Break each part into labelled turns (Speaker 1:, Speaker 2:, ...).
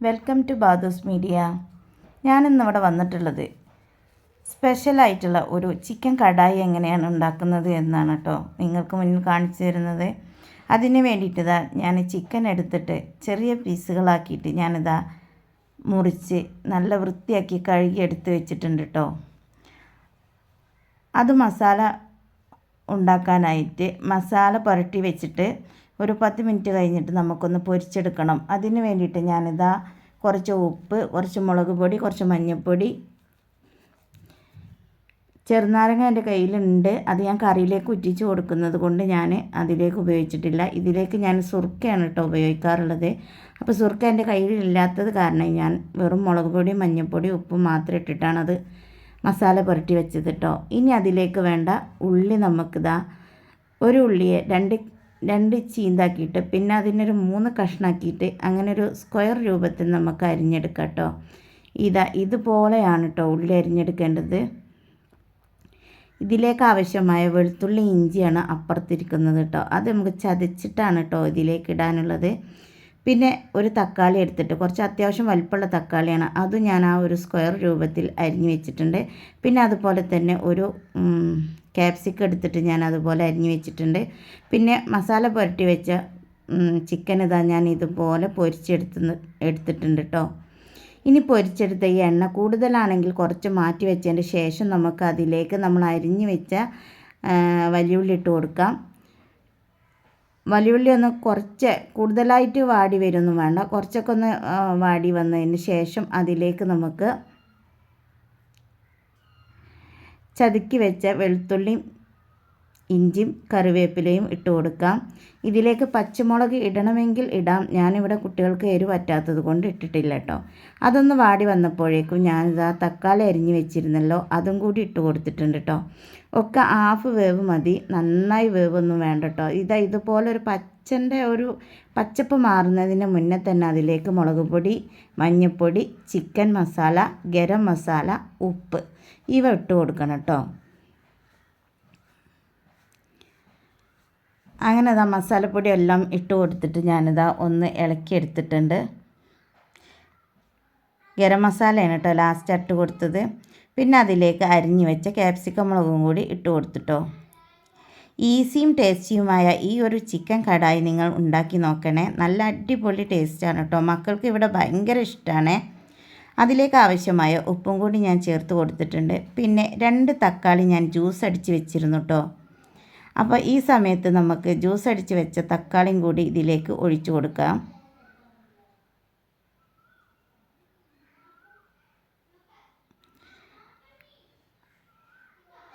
Speaker 1: Welcome to Badoos media. ഞാനിന്നിവിടെ വന്നിട്ടുള്ളത് സ്പെഷ്യലായിട്ടുള്ള ഒരു ചിക്കൻ കടായി എങ്ങനെയാണ് ഉണ്ടാക്കുന്നത് എന്നാണ് കേട്ടോ നിങ്ങൾക്ക് മുന്നിൽ കാണിച്ചു തരുന്നത്. അതിന് വേണ്ടിയിട്ട് ഞാൻ ചിക്കൻ എടുത്തിട്ട് ചെറിയ പീസുകളാക്കിയിട്ട് ഞാനിതാ മുറിച്ച് നല്ല വൃത്തിയാക്കി കഴുകി എടുത്ത് വെച്ചിട്ടുണ്ട് കേട്ടോ. അത് മസാല ഉണ്ടാക്കാനായിട്ട് മസാല പുരട്ടി വെച്ചിട്ട് ഒരു പത്ത് മിനിറ്റ് കഴിഞ്ഞിട്ട് നമുക്കൊന്ന് പൊരിച്ചെടുക്കണം. അതിന് വേണ്ടിയിട്ട് ഞാനിതാ കുറച്ച് ഉപ്പ് കുറച്ച് മുളക് പൊടി കുറച്ച് മഞ്ഞൾപ്പൊടി. ചെറുനാരങ്ങ എന്റെ കയ്യിലുണ്ട്. അത് ഞാൻ കറിയിലേക്ക് ഉറ്റിച്ച് കൊടുക്കുന്നത് കൊണ്ട് ഞാൻ അതിലേക്ക് ഉപയോഗിച്ചിട്ടില്ല. ഇതിലേക്ക് ഞാൻ സുർക്കയാണ് കേട്ടോ ഉപയോഗിക്കാറുള്ളത്. അപ്പോൾ സുർക്ക എന്റെ കയ്യിലില്ലാത്തത് കാരണം ഞാൻ വെറും മുളക് പൊടി മഞ്ഞൾപ്പൊടി ഉപ്പ് മാത്രം ഇട്ടിട്ടാണ് അത് മസാല പുരട്ടി വെച്ചത് കേട്ടോ. ഇനി അതിലേക്ക് വേണ്ട ഉള്ളി നമുക്കിതാ ഒരു ഉള്ളിയെ രണ്ട് രണ്ട് ചീന്താക്കിയിട്ട് പിന്നെ അതിനൊരു മൂന്ന് കഷ്ണാക്കിയിട്ട് അങ്ങനെ ഒരു സ്ക്വയർ രൂപത്തിൽ നമുക്ക് അരിഞ്ഞെടുക്കാം കേട്ടോ ഇതാ ഇതുപോലെയാണ് കേട്ടോ ഉള്ളി അരിഞ്ഞെടുക്കേണ്ടത്. ഇതിലേക്ക് ആവശ്യമായ വെളുത്തുള്ളി ഇഞ്ചിയാണ് അപ്പുറത്തിരിക്കുന്നത് കേട്ടോ അത് നമുക്ക് ചതച്ചിട്ടാണ് കേട്ടോ ഇതിലേക്ക് ഇടാനുള്ളത്. പിന്നെ ഒരു തക്കാളി എടുത്തിട്ട് കുറച്ച് അത്യാവശ്യം വലിപ്പമുള്ള തക്കാളിയാണ്. അത് ഞാൻ ആ ഒരു സ്ക്വയർ രൂപത്തിൽ അരിഞ്ഞു വെച്ചിട്ടുണ്ട്. പിന്നെ അതുപോലെ തന്നെ ഒരു ക്യാപ്സിക്കം എടുത്തിട്ട് ഞാൻ അതുപോലെ അരിഞ്ഞു വെച്ചിട്ടുണ്ട്. പിന്നെ മസാല പുരട്ടി വെച്ച ചിക്കൻ ഇതാ ഞാൻ ഇതുപോലെ പൊരിച്ചെടുത്ത് എടുത്തിട്ടുണ്ട് കേട്ടോ ഇനി പൊരിച്ചെടുത്ത ഈ എണ്ണ കൂടുതലാണെങ്കിൽ കുറച്ച് മാറ്റി വെച്ചതിന്റെ ശേഷം നമുക്ക് അതിലേക്ക് നമ്മൾ അരിഞ്ഞു വെച്ച വലിയുള്ളി ഇട്ട് കൊടുക്കാം. വലിയുള്ളി ഒന്ന് കുറച്ച് കൂടുതലായിട്ട് വാടി വരുന്നു വേണ്ട. കുറച്ചൊക്കെ ഒന്ന് വാടി വന്നതിന് ശേഷം അതിലേക്ക് നമുക്ക് ചതുക്കി വെച്ച വെളുത്തുള്ളിയും ഇഞ്ചിയും കറിവേപ്പിലയും ഇട്ട് കൊടുക്കാം. ഇതിലേക്ക് പച്ചമുളക് ഇടണമെങ്കിൽ ഇടാം. ഞാനിവിടെ കുട്ടികൾക്ക് എരിവ് പറ്റാത്തത് കൊണ്ട് ഇട്ടിട്ടില്ല കേട്ടോ അതൊന്ന് വാടി വന്നപ്പോഴേക്കും ഞാനിതാ തക്കാളി അരിഞ്ഞ് വെച്ചിരുന്നല്ലോ അതും കൂടി ഇട്ട് കൊടുത്തിട്ടുണ്ട് കേട്ടോ ഒക്കെ ഹാഫ് വേവ് മതി. നന്നായി വേവൊന്നും വേണ്ട കേട്ടോ ഇതാ ഇതുപോലെ ഒരു പച്ചന്റെ ഒരു പച്ചപ്പ് മാറുന്നതിന് മുന്നേ തന്നെ അതിലേക്ക് മുളക് പൊടി മഞ്ഞൾപ്പൊടി ചിക്കൻ മസാല ഗരം മസാല ഉപ്പ് ഇവ ഇട്ട് കൊടുക്കണം കേട്ടോ അങ്ങനെ ഇതാ മസാലപ്പൊടി എല്ലാം ഇട്ട് കൊടുത്തിട്ട് ഞാനിതാ ഒന്ന് ഇളക്കി എടുത്തിട്ടുണ്ട്. ഗരം മസാലയാണ് കേട്ടോ ലാസ്റ്റ് ഇട്ട് കൊടുത്തത്. പിന്നെ അതിലേക്ക് അരിഞ്ഞു വെച്ച ക്യാപ്സിക്കം മുളകും കൂടി ഇട്ട് കൊടുത്തിട്ടോ. ഈസിയും ടേസ്റ്റിയുമായ ഈ ഒരു ചിക്കൻ കടായി നിങ്ങൾ ഉണ്ടാക്കി നോക്കണേ. നല്ല അടിപൊളി ടേസ്റ്റാണ് കേട്ടോ മക്കൾക്ക് ഇവിടെ ഭയങ്കര ഇഷ്ടമാണ് അതിലേക്ക് ആവശ്യമായ ഉപ്പും കൂടി ഞാൻ ചേർത്ത് കൊടുത്തിട്ടുണ്ട്. പിന്നെ രണ്ട് തക്കാളി ഞാൻ ജ്യൂസ് അടിച്ച് വെച്ചിരുന്നു കേട്ടോ അപ്പോൾ ഈ സമയത്ത് നമുക്ക് ജ്യൂസ് അടിച്ച് വെച്ച തക്കാളിയും കൂടി ഇതിലേക്ക് ഒഴിച്ചു കൊടുക്കാം.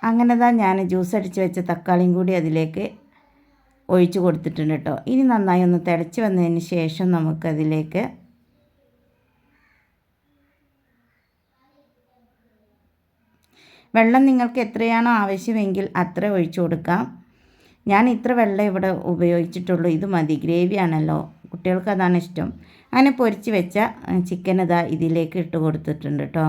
Speaker 1: അങ്ങനെ തന്നെ ഞാൻ ജ്യൂസ് അടിച്ച് വെച്ച തക്കാളിയും കൂടി അതിലേക്ക് ഒഴിച്ചു കൊടുത്തിട്ടുണ്ട് കേട്ടോ. ഇനി നന്നായി ഒന്ന് തിളച്ച് വന്നതിന് ശേഷം നമുക്കതിലേക്ക് വെള്ളം നിങ്ങൾക്ക് എത്രയാണോ ആവശ്യമെങ്കിൽ അത്ര ഒഴിച്ചു കൊടുക്കാം. ഞാൻ ഇത്ര വെള്ളം ഇവിടെ ഉപയോഗിച്ചിട്ടുള്ളൂ. ഇത് മതി. ഗ്രേവിയാണല്ലോ കുട്ടികൾക്ക് അതാണ് ഇഷ്ടം. അങ്ങനെ പൊരിച്ച് വെച്ച ചിക്കൻ ഇതാ ഇതിലേക്ക് ഇട്ട് കൊടുത്തിട്ടുണ്ട് കേട്ടോ.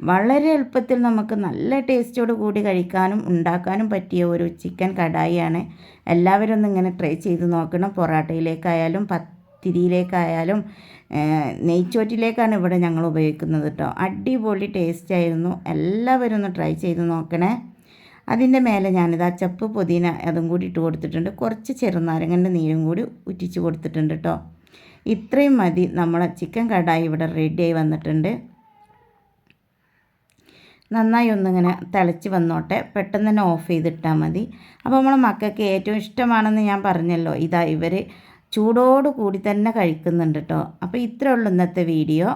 Speaker 1: വളരെ എളുപ്പത്തിൽ നമുക്ക് നല്ല ടേസ്റ്റോട് കൂടി കഴിക്കാനും ഉണ്ടാക്കാനും പറ്റിയ ഒരു ചിക്കൻ കടായിയാണ്. എല്ലാവരും ഒന്ന് ഇങ്ങനെ ട്രൈ ചെയ്ത് നോക്കണം. പൊറാട്ടയിലേക്കായാലും പത്തിരിയിലേക്കായാലും നെയ്ച്ചോറ്റിലേക്കാണ് ഇവിടെ ഞങ്ങൾ ഉപയോഗിക്കുന്നത് കേട്ടോ അടിപൊളി ടേസ്റ്റ് ആയിരുന്നു. എല്ലാവരും ഒന്ന് ട്രൈ ചെയ്ത് നോക്കണേ. അതിന്റെ മേലെ ഞാനിതാ ചപ്പ് പുതിന അതും കൂടി ഇട്ട് കൊടുത്തിട്ടുണ്ട്. കുറച്ച് ചെറുനാരങ്ങന്റെ നീരും കൂടി ഉറ്റിച്ച് കൊടുത്തിട്ടുണ്ട് കേട്ടോ ഇത്രയും മതി. നമ്മളെ ചിക്കൻ കടായി ഇവിടെ റെഡിയായി വന്നിട്ടുണ്ട്. നന്നായി ഒന്നിങ്ങനെ തിളച്ച് വന്നോട്ടെ. പെട്ടെന്ന് തന്നെ ഓഫ് ചെയ്തിട്ടാൽ മതി. അപ്പോൾ നമ്മളെ മക്കൾക്ക് ഏറ്റവും ഇഷ്ടമാണെന്ന് ഞാൻ പറഞ്ഞല്ലോ. ഇതാ ഇവർ ചൂടോട് കൂടി തന്നെ കഴിക്കുന്നുണ്ട് കേട്ടോ അപ്പോൾ ഉള്ളൂ ഇന്നത്തെ വീഡിയോ